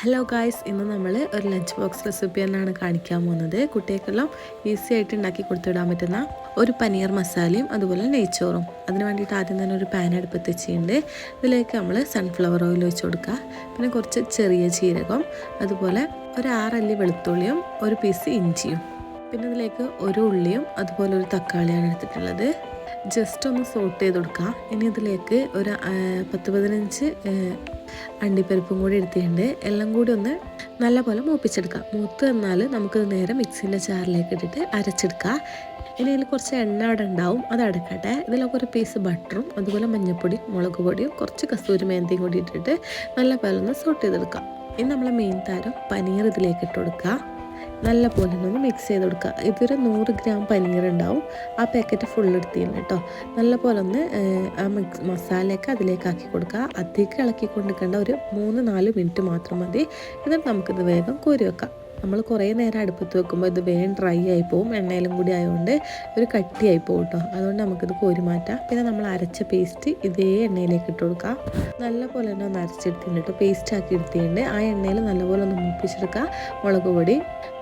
Hello guys ഇന്ന് നമ്മൾ ഒരു ലഞ്ച് ബോക്സ് റെസിപ്പി തന്നെയാണ് കാണിക്കാൻ പോകുന്നത്. കുട്ടികൾക്കെല്ലാം ഈസി ആയിട്ട് ഉണ്ടാക്കി കൊടുത്തിടാൻ പറ്റുന്ന ഒരു പനീർ മസാലയും അതുപോലെ നെയ്ച്ചോറും. അതിന് വേണ്ടിയിട്ട് ആദ്യം തന്നെ ഒരു പാൻ അടുപ്പത്ത് വെച്ചിട്ടുണ്ട്. ഇതിലേക്ക് നമ്മൾ സൺഫ്ലവർ ഓയിൽ വെച്ച് കൊടുക്കുക. പിന്നെ കുറച്ച് ചെറിയ ജീരകം അതുപോലെ ഒരു ആറല്ലി വെളുത്തുള്ളിയും ഒരു പീസ് ഇഞ്ചിയും. പിന്നെ ഇതിലേക്ക് ഒരു ഉള്ളിയും അതുപോലെ ഒരു തക്കാളിയാണ് എടുത്തിട്ടുള്ളത്. ജസ്റ്റ് ഒന്ന് സോട്ട് ചെയ്ത് കൊടുക്കുക ഇനി ഇതിലേക്ക് ഒരു പത്ത് പതിനഞ്ച് അണ്ടിപ്പരിപ്പും കൂടി എടുത്തിട്ടുണ്ട്. എല്ലാം കൂടി ഒന്ന് നല്ലപോലെ മൂപ്പിച്ചെടുക്കുക മൂത്ത് തന്നാൽ നമുക്ക് നേരെ മിക്സിന്റെ ചാറിലേക്ക് ഇട്ടിട്ട് അരച്ചെടുക്കുക ഇനി ഇതിൽ കുറച്ച് എണ്ണ അവിടെ ഉണ്ടാവും. അത് അടക്കട്ടെ. ഇതിലൊക്കെ ഒരു പീസ് ബട്ടറും അതുപോലെ മഞ്ഞൾപ്പൊടി മുളക് പൊടിയും കുറച്ച് കസ്തൂരി മേന്തിയും കൂടി ഇട്ടിട്ട് നല്ല പോലെ ഒന്ന് സോട്ട് ചെയ്തെടുക്കാം. ഇനി നമ്മളെ മെയിൻ താരം പനീർ ഇതിലേക്ക് ഇട്ട് കൊടുക്കുക നല്ല പോലെ ഒന്ന് മിക്സ് ചെയ്ത് കൊടുക്കുക. ഇതൊരു നൂറ് ഗ്രാം പനീർ ഉണ്ടാവും. ആ പാക്കറ്റ് ഫുൾ തന്നെ കേട്ടോ. നല്ല പോലെ ഒന്ന് ആ മിക്സ് മസാലയൊക്കെ അതിലേക്ക് ആക്കി കൊടുക്കുക. അധികം ഇളക്കി കൊണ്ടിരിക്കേണ്ട ഒരു മൂന്ന് നാല് മിനിറ്റ് മാത്രം മതി. എന്നിട്ട് നമുക്കിത് വേഗം കോരി വെക്കാം. നമ്മൾ കുറേ നേരം അടുപ്പത്ത് വെക്കുമ്പോൾ ഇത് വേഗം ഡ്രൈ ആയി പോവും. എണ്ണയിലും കൂടി ആയതുകൊണ്ട് ഒരു കട്ടിയായി പോകും കേട്ടോ. അതുകൊണ്ട് നമുക്കിത് കോരി മാറ്റാം. പിന്നെ നമ്മൾ അരച്ച പേസ്റ്റ് ഇതേ എണ്ണയിലേക്ക് ഇട്ട് കൊടുക്കാം. നല്ല പോലെ തന്നെ ഒന്ന് അരച്ചെടുത്തിട്ടുണ്ട് പേസ്റ്റ് ആക്കി എടുത്തിട്ടുണ്ട് ആ എണ്ണയിൽ നല്ലപോലെ ഒന്ന് മൂപ്പിച്ചെടുക്കുക മുളക് പൊടി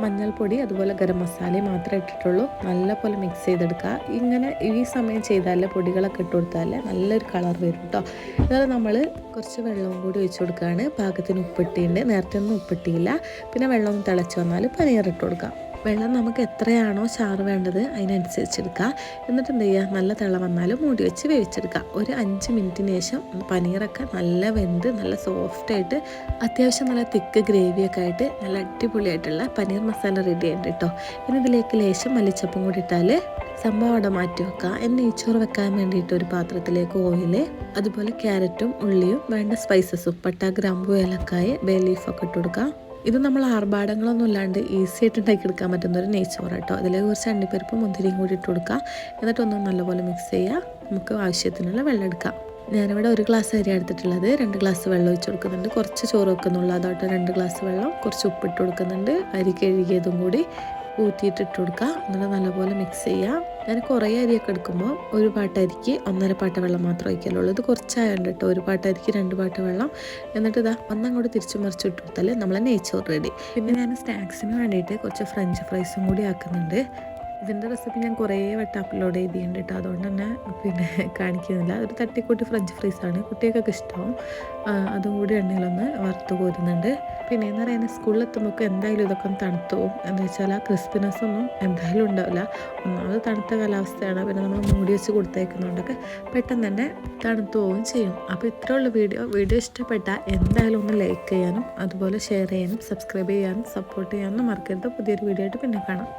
മഞ്ഞൾപ്പൊടി അതുപോലെ ഗരം മസാലയും മാത്രമേ ഇട്ടിട്ടുള്ളൂ. നല്ല പോലെ മിക്സ് ചെയ്തെടുക്കുക. ഇങ്ങനെ ഈ സമയം ചെയ്താലേ പൊടികളൊക്കെ ഇട്ട് കൊടുത്താലേ നല്ലൊരു കളർ വരും കേട്ടോ അതായത് നമ്മൾ കുറച്ച് വെള്ളവും കൂടി ഒഴിച്ചു കൊടുക്കുകയാണ്. പാകത്തിന് ഉപ്പിട്ടിട്ടുണ്ട്. നേരത്തെ ഒന്നും ഉപ്പിട്ടിയില്ല പിന്നെ വെള്ളം തിളച്ച് വന്നാൽ പനീർ ഇട്ട് കൊടുക്കാം. വെള്ളം നമുക്ക് എത്രയാണോ ചാറ് വേണ്ടത് അതിനനുസരിച്ച് എടുക്കുക എന്നിട്ട് എന്ത് ചെയ്യുക? നല്ല തിള വന്നാൽ മൂടി വെച്ച് വേവിച്ചെടുക്കുക. ഒരു അഞ്ച് മിനിറ്റിന് ശേഷം പനീറൊക്കെ നല്ല വെന്ത് നല്ല സോഫ്റ്റായിട്ട് അത്യാവശ്യം നല്ല തിക്ക് ഗ്രേവിയൊക്കെ ആയിട്ട് നല്ല അടിപൊളിയായിട്ടുള്ള പനീർ മസാല റെഡി ആയിട്ട് കേട്ടോ ഇനി ഇതിലേക്ക് ലേശം മല്ലിച്ചപ്പും കൂടി ഇട്ടാൽ സംഭവം അവിടെ മാറ്റി വെക്കുക എന്നെ നെയ്ച്ചോറ് വെക്കാൻ വേണ്ടിയിട്ട് ഒരു പാത്രത്തിലേക്ക് ഓയിൽ അതുപോലെ ക്യാരറ്റും ഉള്ളിയും വേണ്ട സ്പൈസസും പട്ട ഗ്രാമ്പു ഏലക്കായ ബേ ലീഫൊക്കെ ഇട്ട് കൊടുക്കുക ഇത് നമ്മൾ ആർഭാടങ്ങളൊന്നും ഇല്ലാണ്ട് ഈസി ആയിട്ട് ഉണ്ടാക്കിയെടുക്കാൻ പറ്റുന്ന ഒരു നെയ്ച്ചോറ് കേട്ടോ അതിലേക്ക് കുറച്ച് അണ്ടിപ്പരിപ്പ് മുന്തിരിയും കൂടി ഇട്ട് കൊടുക്കുക എന്നിട്ടൊന്ന് നല്ലപോലെ മിക്സ് ചെയ്യുക നമുക്ക് ആവശ്യത്തിനുള്ള വെള്ളം എടുക്കാം. ഞാനിവിടെ ഒരു ഗ്ലാസ് അരി എടുത്തിട്ടുള്ളത്. രണ്ട് ഗ്ലാസ് വെള്ളം ഒഴിച്ച് കൊടുക്കുന്നുണ്ട്. കുറച്ച് ചോറ് വെക്കുന്നുള്ളൂ. അതോട്ട് രണ്ട് ഗ്ലാസ് വെള്ളം. കുറച്ച് ഉപ്പിട്ട് കൊടുക്കുന്നുണ്ട്. അരി കഴുകിയതും കൂടി ഊറ്റിയിട്ട് ഇട്ട് കൊടുക്കുക എന്നിട്ട് നല്ലപോലെ മിക്സ് ചെയ്യുക ഞാൻ കുറേ അരിയൊക്കെ എടുക്കുമ്പോൾ ഒരു പാട്ടരിക്ക് ഒന്നര പാട്ട വെള്ളം മാത്രം ഒഴിക്കലുള്ളൂ. ഇത് കുറച്ചായുണ്ട് കേട്ടോ ഒരു പാട്ടരിക്ക് രണ്ട് പാട്ട വെള്ളം. എന്നിട്ട് ഇതാ ഒന്നങ്ങോട്ട് തിരിച്ചു മറിച്ച് ഇട്ട് കൊടുത്താൽ നമ്മളെ നെയ്ച്ചോറ് റെഡി പിന്നെ ഞാൻ സ്നാക്സിന് വേണ്ടിയിട്ട് കുറച്ച് ഫ്രഞ്ച് ഫ്രൈസും കൂടി ആക്കുന്നുണ്ട്. ഇതിന്റെ റെസിപ്പി ഞാൻ കുറേ വട്ടം അപ്ലോഡ് ചെയ്തിട്ടുണ്ട് കേട്ടോ അതുകൊണ്ട് തന്നെ പിന്നെ കാണിക്കുന്നില്ല. അതൊരു തട്ടിക്കൂട്ടി ഫ്രഞ്ച് ഫ്രൈസാണ് കുട്ടികൾക്കൊക്കെ ഇഷ്ടമാവും അതും കൂടി എണ്ണയിലൊന്ന് വറുത്ത് കോരുന്നുണ്ട്. പിന്നെ എന്ന് പറയുന്നത് സ്കൂളിലെത്തുമ്പോൾ എന്തായാലും ഇതൊക്കെ ഒന്ന് തണുത്തു പോകും എന്താ വെച്ചാൽ ആ ക്രിസ്പിനെസ് ഒന്നും എന്തായാലും ഉണ്ടാവില്ല. ഒന്നാമത് തണുത്ത കാലാവസ്ഥയാണ്. പിന്നെ നമ്മൾ മൂടി വെച്ച് കൊടുത്തേക്കുന്നതുകൊണ്ടൊക്കെ പെട്ടെന്ന് തന്നെ തണുത്തു പോവുകയും ചെയ്യും. അപ്പോൾ ഇത്രയുള്ള വീഡിയോ. വീഡിയോ ഇഷ്ടപ്പെട്ടാൽ എന്തായാലും ഒന്ന് ലൈക്ക് ചെയ്യാനും അതുപോലെ ഷെയർ ചെയ്യാനും സബ്സ്ക്രൈബ് ചെയ്യാനും സപ്പോർട്ട് ചെയ്യാനും മറക്കരുത്. പുതിയൊരു വീഡിയോ ആയിട്ട് പിന്നെ കാണാം.